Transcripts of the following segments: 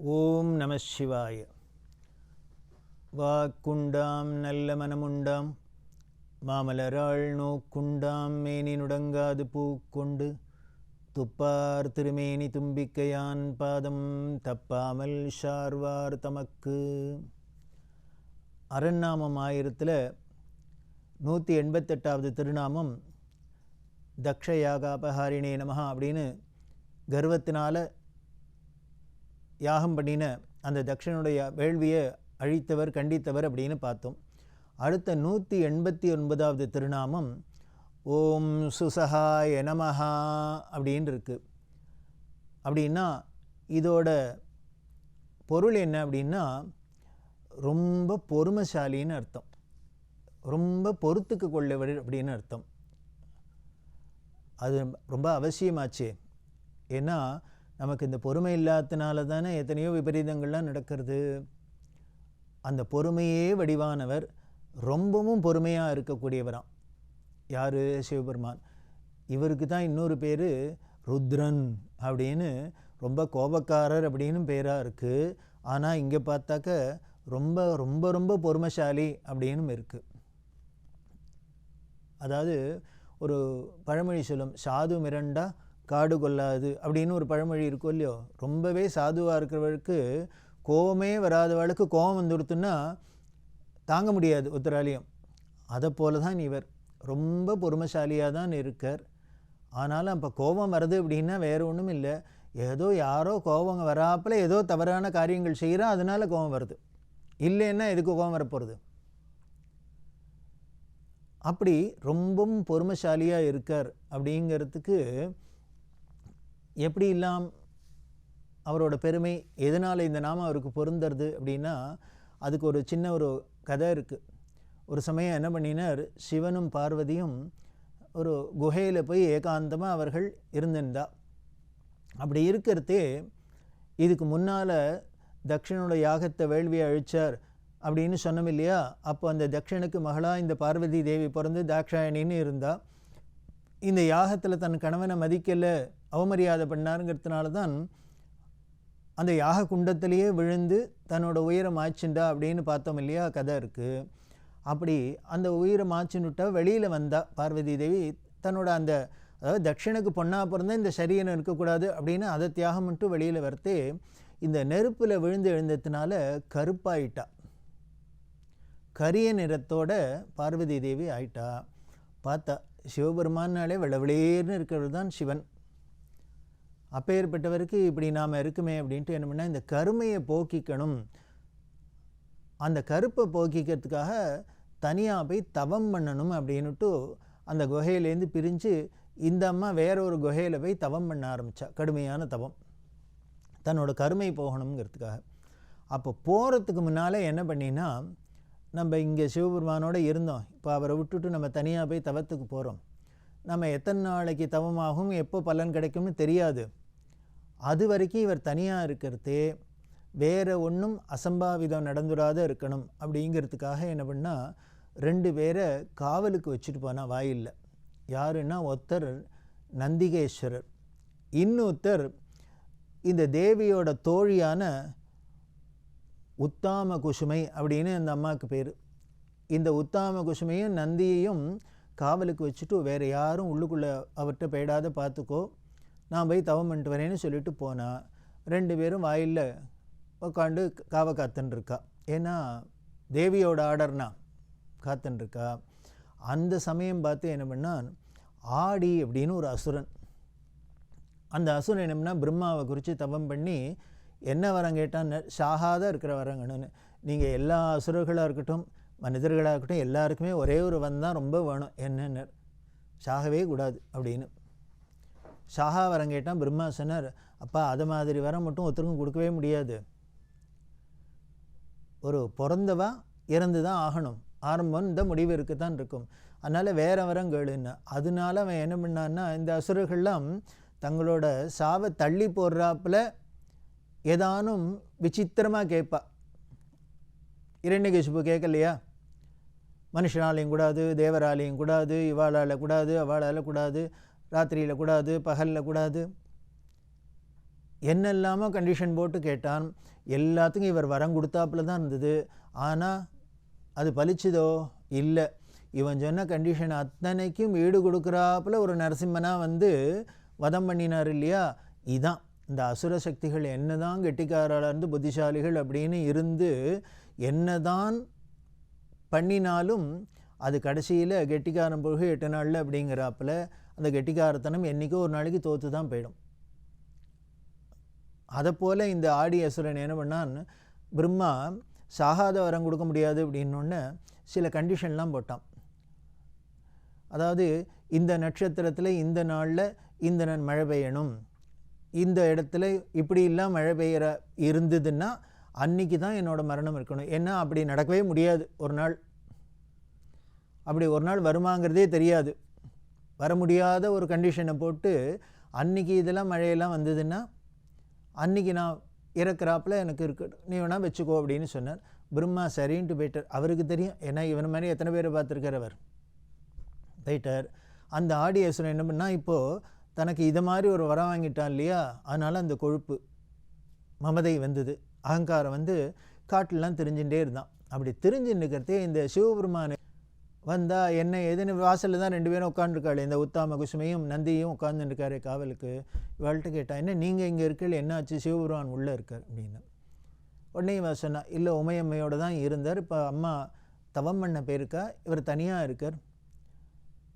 சிவாய. வாக்குண்டாம் நல்ல மனமுண்டாம். மாமலராள் நோக்குண்டாம் மேனி நுடங்காது பூக்கொண்டு. துப்பார் திருமேனி தும்பிக்கையான் பாதம் தப்பாமல் ஷார்வார் தமக்கு. அரண்நாமம் ஆயிரத்தில் நூற்றி எண்பத்தெட்டாவது திருநாமம் தக்ஷயாகாபஹாரிணே நமஹா அப்படின்னு கர்வத்தினால யாகம் பண்ணின அந்த தக்ஷனுடைய வேள்வியை அழித்தவர் கண்டித்தவர் அப்படின்னு பார்த்தோம். அடுத்த நூற்றி எண்பத்தி ஒன்பதாவது திருநாமம் ஓம் சுசஹாய நமஹா அப்படின்னு இருக்கு. அப்படின்னா இதோட பொருள் என்ன அப்படின்னா ரொம்ப பொறுமைசாலின்னு அர்த்தம். ரொம்ப பொறுத்துக்கு கொள்ளவர் அப்படின்னு அர்த்தம். அது ரொம்ப அவசியமாச்சு. ஏன்னா நமக்கு இந்த பொறுமை இல்லாதனால தானே எத்தனையோ விபரீதங்கள்லாம் நடக்கிறது. அந்த பொறுமையே வடிவானவர் ரொம்பவும் பொறுமையாக இருக்கக்கூடியவராம். யார்? சிவபெருமான். இவருக்கு தான் இன்னொரு பேர் ருத்ரன் அப்படின்னு ரொம்ப கோபக்காரர் அப்படின்னு பேராக இருக்குது ஆனால் இங்கே பார்த்தாக்க ரொம்ப ரொம்ப ரொம்ப பொறுமைசாலி அப்படின்னு இருக்குது அதாவது ஒரு பழமொழி சொல்லும் சாது மிரண்டா காடு கொள்ளாது அப்படின்னு ஒரு பழமொழி இருக்கும் இல்லையோ ரொம்பவே சாதுவாக இருக்கிறவருக்கு கோவமே வராதவளுக்கு கோவம் வந்துடுத்துன்னா தாங்க முடியாது உத்தராலியம் அதை போல தான் இவர். ரொம்ப பொறுமைசாலியாக தான் இருக்கார். ஆனாலும் அப்போ கோபம் வருது அப்படின்னா வேறு ஒன்றும் இல்லை. ஏதோ யாரோ கோபம் வராப்பில் ஏதோ தவறான காரியங்கள் செய்கிறோம் அதனால் கோபம் வருது. இல்லைன்னா எதுக்கு கோபம் வரப்போகிறது அப்படி ரொம்பவும் பொறுமைசாலியாக இருக்கார் அப்படிங்கிறதுக்கு எப்படி இல்லாம் அவரோட பெருமை எதனால் இந்த நாமம் அவருக்கு பொருந்துறது அப்படின்னா அதுக்கு ஒரு சின்ன ஒரு கதை இருக்குது ஒரு சமயம் என்ன பண்ணினார் சிவனும் பார்வதியும் ஒரு குகையில் போய் ஏகாந்தமாக அவர்கள் இருந்திருந்தா. அப்படி இருக்கிறதே இதுக்கு முன்னால் தக்ஷனோட யாகத்தை வேள்வியை அழிச்சார் அப்படின்னு சொன்னோம் இல்லையா அப்போ அந்த தக்ஷனுக்கு மகளாக இந்த பார்வதி தேவி பிறந்து தாக்ஷாயணின்னு இருந்தால் இந்த யாகத்தில் தன் கணவனை மதிக்கலை அவமரியாதை பண்ணாருங்கிறதுனால தான் அந்த யாக குண்டத்திலேயே விழுந்து தன்னோட உயிரை மாய்ச்சுண்டா அப்படின்னு பார்த்தோம் இல்லையா? கதை இருக்குது அப்படி அந்த உயிரை மாய்ச்சுன்னுட்டா வெளியில் வந்தா பார்வதி தேவி தன்னோட அந்த அதாவது தட்சிணுக்கு பொண்ணாக பிறந்த இந்த சரீரம் இருக்கக்கூடாது அப்படின்னு அதை தியாகம் மட்டும் வெளியில் வரத்து இந்த நெருப்பில் விழுந்து எழுந்ததுனால கருப்பாயிட்டா. கரிய நிறத்தோட பார்வதி தேவி ஆயிட்டா. பார்த்தா சிவபெருமானாலே விளவிளேர்னு இருக்கிறது தான் சிவன். அப்பேற்பட்டவருக்கு இப்படி நாம் இருக்குமே அப்படின்ட்டு என்ன பண்ணால் இந்த கருமையை போக்கிக்கணும். அந்த கருப்பை போக்கிக்கிறதுக்காக தனியாக போய் தவம் பண்ணணும் அப்படின்னுட்டு அந்த குகையிலேருந்து பிரிஞ்சு இந்த அம்மா வேற ஒரு குகையில் போய் தவம் பண்ண ஆரம்பித்தா கடுமையான தவம். தன்னோட கருமை போகணுங்கிறதுக்காக அப்போ போகிறதுக்கு முன்னால் என்ன பண்ணினா நம்ம இங்கே சிவபெருமானோடு இருந்தோம். இப்போ அவரை விட்டுட்டு நம்ம தனியாக போய் தவத்துக்கு போகிறோம் நம்ம எத்தனை நாளைக்கு தவமாகும் எப்போ பலன் கிடைக்கும்னு தெரியாது. அது வரைக்கும் இவர் தனியாக இருக்கிறதே வேறு ஒன்றும் அசம்பாவிதம் நடந்துடாத இருக்கணும் அப்படிங்கிறதுக்காக என்ன பண்ணால் ரெண்டு பேரை காவலுக்கு வச்சுட்டு போனால் வாயில்லை. யாருன்னா ஒருத்தர் நந்திகேஸ்வரர். இன்னொருத்தர் இந்த தேவியோட தோழியான உத்தாம குசுமை அப்படின்னு அந்த அம்மாவுக்கு பேர். இந்த உத்தாம குசுமையும் நந்தியையும் காவலுக்கு வச்சுட்டு வேறு யாரும் உள்ளுக்குள்ளே அவர்கிட்ட போயிடாத பார்த்துக்கோ நான் போய் தவம் பண்ணிட்டு வரேன்னு சொல்லிட்டு போனால் ரெண்டு பேரும் வாயிலில் உட்காந்து காவை காத்துன்ருக்கா. ஏன்னா தேவியோட ஆர்டர்னா காத்துன்ருக்கா. அந்த சமயம் பார்த்து என்ன பண்ணால் ஆடி அப்படின்னு ஒரு அசுரன். அந்த அசுரன் என்னம்னா பிரம்மாவை குறித்து தவம் பண்ணி என்ன வரம் கேட்டால் சாகாத இருக்கிற வரங்கணும்னு. நீங்கள் எல்லா அசுரர்களாக இருக்கட்டும் மனிதர்களாக இருக்கட்டும் எல்லாருக்குமே ஒரே ஒரு வரம் தான் ரொம்ப வேணும். என்னென்ன? ஷாகவே கூடாது அப்படின்னு. ஷாகா வரம் கேட்டால் பிரம்மா சொன்னார் அப்பா அது மாதிரி வரம் மட்டும் ஒருத்தருக்கும் கொடுக்கவே முடியாது. ஒரு பிறந்தவா இறந்து தான் ஆகணும். ஆரம்பம் இந்த முடிவு இருக்க தான் இருக்கும். அதனால் வேற வரம் கேளுன்னு அதனால அவன் என்ன பண்ணான்னா இந்த அசுரர்கள்லாம் தங்களோட சாவை தள்ளி போடுறாப்புல ஏதானும் விசித்திரமாக கேட்பா இரண்யகசிப்பு கேட்கலையா? மனுஷனாலையும் கூடாது தேவராலையும் கூடாது இவாளால் கூடாது அவளால் கூடாது ராத்திரியில் கூடாது பகலில் கூடாது. என்னெல்லாமோ கண்டிஷன் போட்டு கேட்டான். எல்லாத்துக்கும் இவர் வரம் கொடுத்தாப்புல தான் இருந்தது. ஆனால் அது பலிச்சுதோ? இல்லை. இவன் சொன்ன கண்டிஷன் அத்தனைக்கும் ஈடு கொடுக்குறாப்புல ஒரு நரசிம்மனாக வந்து வதம் பண்ணினார் இல்லையா? இதான். இந்த அசுர சக்திகள் என்னதான் கெட்டிக்காராக இருந்து புத்திசாலிகள் அப்படின்னு இருந்து என்னதான் பண்ணினாலும் அது கடைசியில் கெட்டிக்காரன் பொழுது எட்டு நாளில் அப்படிங்கிறாப்புல அந்த கெட்டிக்காரத்தனம் என்றைக்கோ ஒரு நாளைக்கு தோற்று தான் போயிடும். அதை போல் இந்த ஆடி அசுரன் என்ன பண்ணான்? பிரம்மா சாகாத வரம் கொடுக்க முடியாது அப்படின்னொன்னே சில கண்டிஷன்லாம் போட்டான். அதாவது இந்த நட்சத்திரத்தில் இந்த நாளில் இந்த மழை பெய்யணும். இந்த இடத்துல இப்படிலாம் மழை பெய்கிற இருந்ததுன்னா அன்னைக்கு தான் என்னோடய மரணம் இருக்கணும். ஏன்னா அப்படி நடக்கவே முடியாது. ஒரு நாள். அப்படி ஒரு நாள் வருமாங்கிறதே தெரியாது. வர முடியாத ஒரு கண்டிஷனை போட்டு அன்னைக்கு இதெல்லாம் மழையெல்லாம் வந்ததுன்னா அன்னைக்கு நான் இறக்குறாப்பில் எனக்கு இருக்கட்டும். நீ வேணால் வச்சுக்கோ அப்படின்னு சொன்னார். பிரம்மா சரின்ட்டு போயிட்டார். அவருக்கு தெரியும். ஏன்னா இவன் மாதிரி எத்தனை பேரை பார்த்துருக்கார் அவர்? போயிட்டார். அந்த ஆடியேஸ்வரன் என்ன பண்ணால் இப்போது தனக்கு இதை மாதிரி ஒரு வரம் வாங்கிட்டான் இல்லையா? அதனால் அந்த கொழுப்பு மமதை வந்தது. அகங்காரம் வந்து காட்டிலலாம் தெரிஞ்சுட்டே இருந்தான். அப்படி தெரிஞ்சுன்னு இருக்கிறதே இந்த சிவபெருமான் வந்தால் என்ன ஏதுன்னு வாசலில் தான் ரெண்டு பேரும் உட்காந்துருக்காள் இந்த உத்தாம குசுமையும் நந்தியும் உட்காந்துருக்காரு காவலுக்கு. இவள்கிட்ட கேட்டா என்ன நீங்கள் இங்கே இருக்கல என்னாச்சு சிவபெருமான் உள்ளே இருக்கார். அப்படின்னு. உடனே இவன் சொன்னான் இல்லை உமையம்மையோடு தான் இருந்தார். இப்போ அம்மா தவம் பண்ண பேருக்கா இவர் தனியாக இருக்கார்.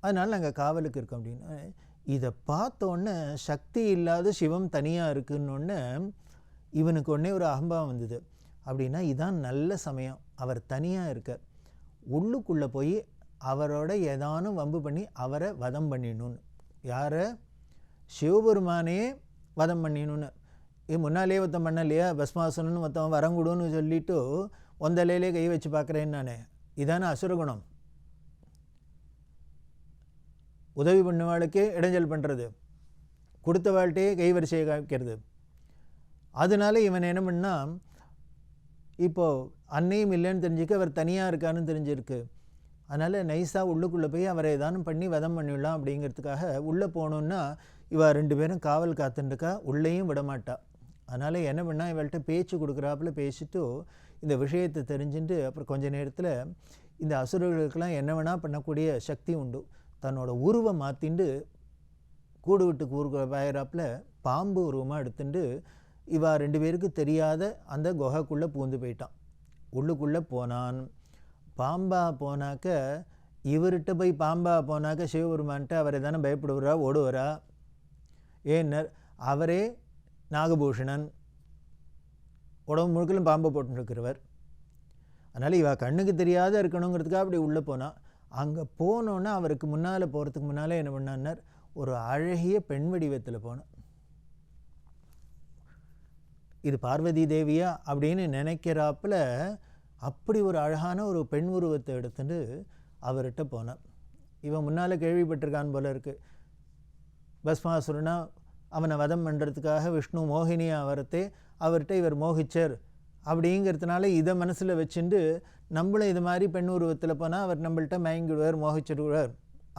அதனால் நாங்கள் காவலுக்கு இருக்கோம். அப்படின்னு. இதை பார்த்தோன்னே சக்தி இல்லாத சிவம் தனியாக இருக்குன்னொன்னே இவனுக்கு உடனே ஒரு அகம்பாவம் வந்தது. அப்படின்னா இதான் நல்ல சமயம். அவர் தனியாக இருக்கார். உள்ளுக்குள்ளே போய் அவரோட ஏதானும் வம்பு பண்ணி அவரை வதம் பண்ணிடணும்னு. யாரை? சிவபெருமானே வதம் பண்ணிடணும்னு. இது முன்னாலே ஒருத்தன் பண்ணலையா? பஸ்மாசனன்னு ஒருத்தன் வரங்குடுன்னு சொல்லிவிட்டு ஒந்தலையிலே கை வச்சு பார்க்குறேன்னு நான். இதானே அசுரகுணம். உதவி பண்ணவாளுக்கே இடைஞ்சல் பண்ணுறது கொடுத்த வாழ்க்கையே கைவரிசையை காமிக்கிறது. அதனால இவன் என்ன பண்ணால் இப்போது அன்னையும் இல்லைன்னு தெரிஞ்சுக்க அவர் தனியாக இருக்கான்னு தெரிஞ்சிருக்கு. அதனால் நைஸாக உள்ளுக்குள்ளே போய் அவரை ஏதானும் பண்ணி வதம் பண்ணிடலாம் அப்படிங்கிறதுக்காக உள்ளே போகணுன்னா இவள் ரெண்டு பேரும் காவல் காத்துட்டுருக்கா உள்ளேயும் விடமாட்டா அதனால் என்ன பண்ணால் இவள்கிட்ட பேச்சு கொடுக்குறாப்புல பேசிட்டு இந்த விஷயத்தை தெரிஞ்சுட்டு அப்புறம் கொஞ்ச நேரத்தில் இந்த அசுரர்களுக்கெல்லாம் என்ன வேணால் பண்ணக்கூடிய சக்தி உண்டு. தன்னோட உருவை மாற்றிண்டு கூடு விட்டு கூறு பாயிறாப்புல பாம்பு உருவமாக எடுத்துட்டு இவா ரெண்டு பேருக்கு தெரியாத அந்த குகைக்குள்ளே பூந்து போயிட்டான். உள்ளுக்குள்ளே போனான். பாம்பா போனாக்க இவர்கிட்ட போய் பாம்பா போனாக்க சிவபெருமான்ட்டு அவரை தானே பயப்படுவரா ஓடுவரா? ஏன்னர் அவரே நாகபூஷணன். உடம்பு முழுக்கலும் பாம்பை போட்டுருக்கிறவர் அதனால் இவா கண்ணுக்கு தெரியாத இருக்கணுங்கிறதுக்காக அப்படி உள்ளே போனான் அங்கே போனோன்னே அவருக்கு முன்னால் போகிறதுக்கு முன்னால் என்ன பண்ணார் ஒரு அழகிய பெண் வடிவத்தில் போனேன் இது பார்வதி தேவியா அப்படின்னு நினைக்கிறாப்புல அப்படி ஒரு அழகான ஒரு பெண் உருவத்தை எடுத்துட்டு அவர்கிட்ட போனான் இவன் முன்னால் கேள்விப்பட்டிருக்கான் போல இருக்குது பஸ்மாசுரனா அவனை வதம் பண்ணுறதுக்காக விஷ்ணு மோகினியாக வரத்தே அவர்கிட்ட இவர் மோகிச்சர். அப்படிங்கிறதுனால இதை மனசில் வச்சுட்டு நம்மளும் இது மாதிரி பெண் உருவத்தில் போனால் அவர் நம்மள்கிட்ட மயங்கிடுவார் மோகிச்சிடுவார்.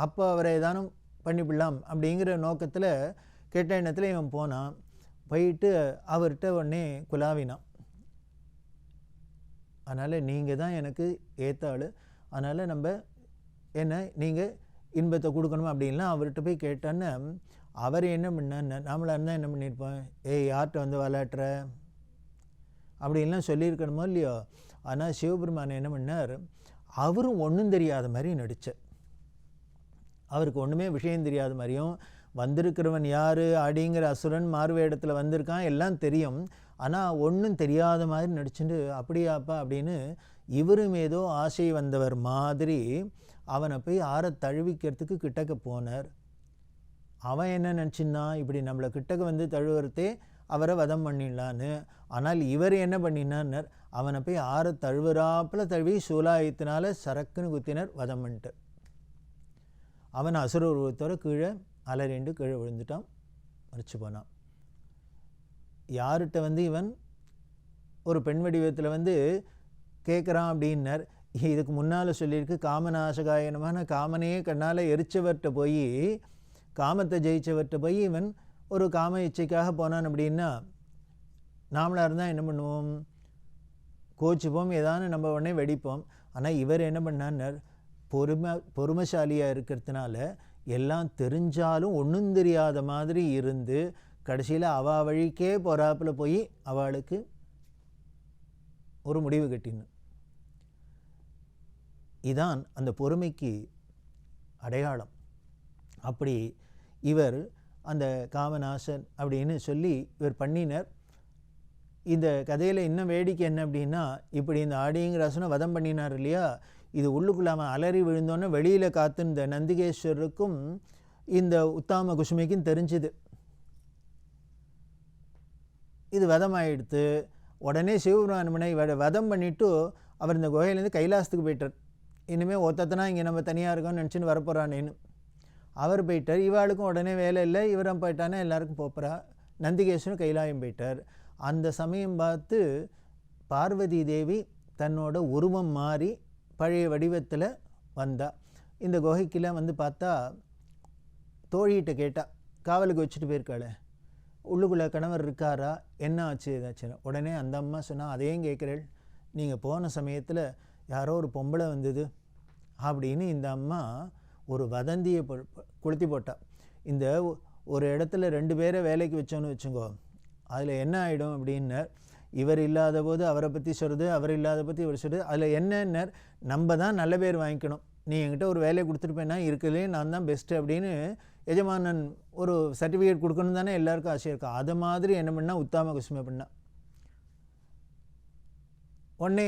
அப்போ அவரை ஏதானும் பண்ணிவிடலாம் அப்படிங்கிற நோக்கத்தில் கெட்ட எண்ணத்தில் இவன் போனான். போயிட்டு அவர்கிட்ட உடனே குலாவினான் அதனால் நீங்கள் தான் எனக்கு ஏற்ற ஆள். அதனால் நம்ம என்ன நீங்கள் இன்பத்தை கொடுக்கணும் அப்படின்லாம் அவர்கிட்ட போய் கேட்டான்னு அவர் என்ன பண்ணான்னு நாமளாக இருந்தால் என்ன பண்ணியிருப்போம் ஏய் யார்கிட்ட வந்து விளாட்டுற அப்படின்லாம் சொல்லியிருக்கணுமோ இல்லையோ? ஆனால் சிவபெருமான் என்ன பண்ணார்? அவரும் ஒன்றும் தெரியாத மாதிரி நடித்தார் அவருக்கு ஒன்றுமே விஷயம் தெரியாத மாதிரியும் வந்திருக்கிறவன் யார்? அப்படிங்கிற அசுரன் மார்வேடத்தில் வந்திருக்கான் எல்லாம் தெரியும். ஆனால் ஒன்றும் தெரியாத மாதிரி நடிச்சுட்டு அப்படியாப்பா அப்படின்னு இவரும் ஏதோ ஆசை வந்தவர் மாதிரி அவனை போய் ஆற தழுவிக்கிறதுக்கு கிட்டக்க போனார். அவன் என்ன நினச்சின்னா இப்படி நம்மளை கிட்டக்க வந்து தழுவுறதே அவரை வதம் பண்ணிடலான்னு. ஆனால் இவர் என்ன பண்ணினார் அவனை போய் ஆற தழுவுறாப்பில் தழுவி சூலாயத்தினால சரக்குன்னு குத்தினர் வதம் பண்ணிட்டு அவன் அசுர உருவத்தோட கீழே அலறிண்டு கீழே விழுந்துட்டான் மறிச்சு போனான். யார்கிட்ட வந்து இவன் ஒரு பெண் வடிவத்தில் வந்து கேட்குறான் அப்படின்னர். இதுக்கு முன்னால் சொல்லியிருக்கு காமநாசகாயனமான காமனையே கண்ணால் எரிச்சவர்கிட்ட போய் காமத்தை ஜெயிச்சவர்கிட்ட போய் இவன் ஒரு காம இச்சைக்காக போனான் அப்படின்னா நாமளாக இருந்தால் என்ன பண்ணுவோம்? கோச்சுப்போம் ஏதானு நம்ம உடனே வெடிப்போம். ஆனால் இவர் என்ன பண்ணார் பொறுமை பொறுமைசாலியாக இருக்கிறதுனால எல்லாம் தெரிஞ்சாலும் ஒன்றும் தெரியாத மாதிரி இருந்து கடைசியில் அவா வழிக்கே போகிறாப்பில் போய் அவளுக்கு ஒரு முடிவு கட்டினு இதான் அந்த பொறுமைக்கு அடையாளம். அப்படி இவர் அந்த காமநாசன் அப்படின்னு சொல்லி இவர் பண்ணினர். இந்த கதையில் இன்னும் வேடிக்கை என்ன அப்படின்னா இப்படி இந்த ஆடிங்கிராசனை வதம் பண்ணினார் இல்லையா? இது உள்ளுக்குள்ளாமல் அலறி விழுந்தோன்னே வெளியில் காத்திருந்த நந்திகேஸ்வரருக்கும் இந்த உத்தாம குசுமைக்கும் தெரிஞ்சுது. இது வதம் ஆயிடுத்து உடனே சிவபெருமானமனை வதம் பண்ணிவிட்டு அவர் இந்த குகையிலேருந்து கைலாசத்துக்கு போயிட்டார். இனிமேல் ஒத்தத்தனா இங்கே நம்ம தனியாக இருக்கோம்னு நினச்சின்னு வரப்போகிறானேன்னு அவர் போயிட்டார். இவாளுக்கும் உடனே வேலை இல்லை. இவரும் போயிட்டானே எல்லாருக்கும் போப்புறா நந்திகேஸ்வரன் கைலாயம் போயிட்டார். அந்த சமயம் பார்த்து பார்வதி தேவி தன்னோட உருவம் மாறி பழைய வடிவத்தில் வந்தா. இந்த குகைக்கெல்லாம் வந்து பார்த்தா தோழிகிட்ட கேட்டா காவலுக்கு வச்சுட்டு போயிருக்காளே. உள்ளுக்குள்ளே கணவர் இருக்காரா? என்ன ஆச்சு? ஏதாச்சுன்னு உடனே அந்த அம்மா சொன்னால் அதையும் கேட்குறேள். நீங்கள் போன சமயத்தில் யாரோ ஒரு பொம்பளை வந்தது. அப்படின்னு இந்த அம்மா ஒரு வதந்தியை கொளுத்தி போட்டா. இந்த ஒ- ஒரு இடத்துல ரெண்டு பேரை வேலைக்கு வச்சோன்னு வச்சுங்கோ அதில் என்ன ஆகிடும் அப்படின்னர் இவர் இல்லாத போது அவரை பற்றி சொல்கிறது அவர் இல்லாத பற்றி இவர் சொல்கிறது அதில் என்னன்னர் நம்ம தான் நல்ல பேர் வாங்கிக்கணும். நீ என்கிட்ட ஒரு வேலையை கொடுத்துருப்பேன்னா இருக்கிறதுலே நான் தான் பெஸ்ட்டு அப்படின்னு எஜமானன் ஒரு சர்டிஃபிகேட் கொடுக்கணும் தானே எல்லாருக்கும் ஆசையாக இருக்கும் அது மாதிரி என்ன பண்ணால் உத்தாம குசுமை பண்ணா. உடனே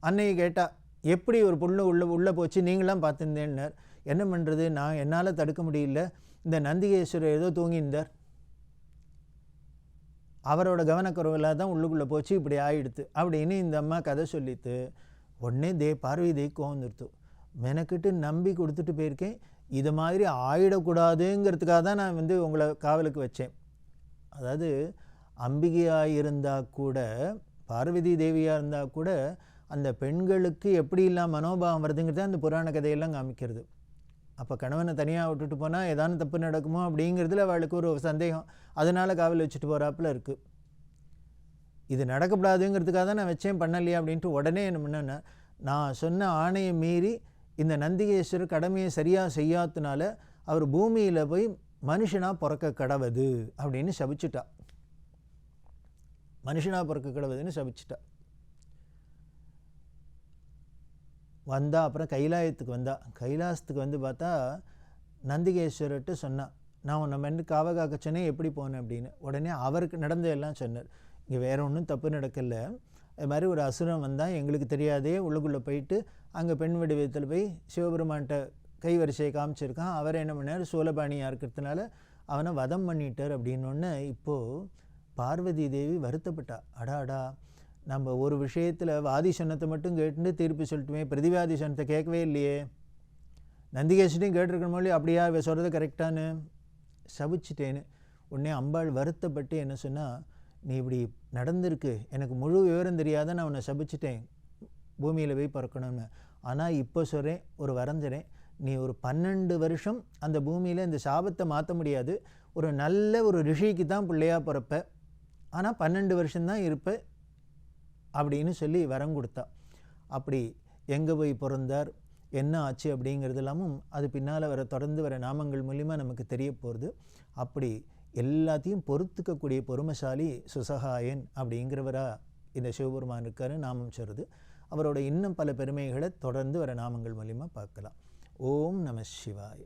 அன்னையை கேட்டால் எப்படி ஒரு பொண்ணு உள்ளே உள்ளே போச்சு நீங்களாம் பார்த்துருந்தேன்னார். என்ன பண்ணுறது நான் என்னால் தடுக்க முடியல. இந்த நந்திகேஸ்வரர் ஏதோ தூங்கியிருந்தார். அவரோட கவனக்குறைவில் தான் உள்ளுக்குள்ளே போச்சு இப்படி ஆயிடுத்து. அப்படின்னு இந்த அம்மா கதை சொல்லித்து உடனே தே பார்வை தே கோவந்துருத்து மெனக்கிட்டு நம்பி கொடுத்துட்டு போயிருக்கேன். இது மாதிரி ஆயிடக்கூடாதுங்கிறதுக்காக தான் நான் வந்து உங்களை காவலுக்கு வச்சேன். அதாவது அம்பிகையாக இருந்தால் கூட பார்வதி தேவியாக இருந்தால் கூட அந்த பெண்களுக்கு எப்படி இல்லாம மனோபாவம் வருதுங்கிறத அந்த புராண கதையெல்லாம் காமிக்கிறது. அப்போ கணவனை தனியாக விட்டுட்டு போனால் ஏதான தப்பு நடக்குமோ அப்படிங்கிறதுல அவளுக்கு ஒரு சந்தேகம். அதனால் காவல் வச்சுட்டு போகிறாப்புல இருக்குது இது நடக்கக்கூடாதுங்கிறதுக்காக தான் நான் வச்சேன் பண்ணலையா அப்படின்ட்டு உடனே என்ன பண்ணேன்னா நான் சொன்ன ஆணையை மீறி இந்த நந்திகேஸ்வரர் கடமையை சரியாக செய்யாதனால அவர் பூமியில் போய் மனுஷனாக பிறக்க கடவுது அப்படின்னு சபிச்சிட்டா. மனுஷனாக பிறக்க கடவுதுன்னு சபிச்சிட்டா. வந்தா அப்புறம் கைலாயத்துக்கு வந்தா. கைலாசத்துக்கு வந்து பார்த்தா நந்திகேஸ்வரர்கிட்ட சொன்னான் நான் உன்னை மென்று காவ காக்க சொன்னேன் எப்படி போனேன்? அப்படின்னு. உடனே அவருக்கு நடந்ததெல்லாம் சொன்னார். இங்கே வேற ஒன்றும் தப்பு நடக்கல. அது மாதிரி ஒரு அசுரம் வந்தால் எங்களுக்கு தெரியாதே உள்ளுக்குள்ளே போயிட்டு அங்கே பெண் வடிவத்தில் போய் சிவபெருமான்கிட்ட கை வரிசையை காமிச்சிருக்கான். அவர் என்ன பண்ணார்? சூலபாணியாக இருக்கிறதுனால அவனை வதம் பண்ணிட்டார் அப்படின்னொன்னே இப்போது பார்வதி தேவி வருத்தப்பட்டா. அடா அடா நம்ம ஒரு விஷயத்தில் வாதி சன்னத்தை மட்டும் கேட்டுட்டு தீர்ப்பு சொல்லிட்டுமே பிரதிவாதி சொன்னத்தை கேட்கவே இல்லையே. நந்திகேசனையும் கேட்டிருக்கணும் இல்லையா அப்படியா இவ சொல்கிறது கரெக்டானு சபிச்சிட்டேன்னு. உடனே அம்பாள் வருத்தப்பட்டு என்ன சொன்னால் நீ இப்படி நடந்திருக்கு. எனக்கு முழு விவரம் தெரியாத நான் உன்னை சபிச்சிட்டேன். பூமியில் போய் பிறக்கணும்னு. ஆனால் இப்போ சொல்கிறேன் ஒரு வரைஞ்சிறேன். நீ ஒரு பன்னெண்டு வருஷம் அந்த பூமியில் இந்த சாபத்தை மாற்ற முடியாது. ஒரு நல்ல ஒரு ரிஷிக்கு தான் பிள்ளையாக பிறப்ப. ஆனால் பன்னெண்டு வருஷம்தான் இருப்பேன் அப்படின்னு சொல்லி வரம் கொடுத்தா. அப்படி எங்கே போய் பிறந்தார் என்ன ஆச்சு அப்படிங்கிறது எல்லாமும் அது பின்னால் வர தொடர்ந்து வர நாமங்கள் மூலிமா நமக்கு தெரிய போகிறது அப்படி எல்லாத்தையும் பொறுத்துக்கக்கூடிய பொறுமைசாலி சுசகாயன் அப்படிங்கிறவரா இந்த சிவபெருமான் இருக்காரு நாமம் சொல்கிறது அவரோட இன்னும் பல பெருமைகளை தொடர்ந்து வர நாமங்கள் மூலிமா பார்க்கலாம். ஓம் நம சிவாய.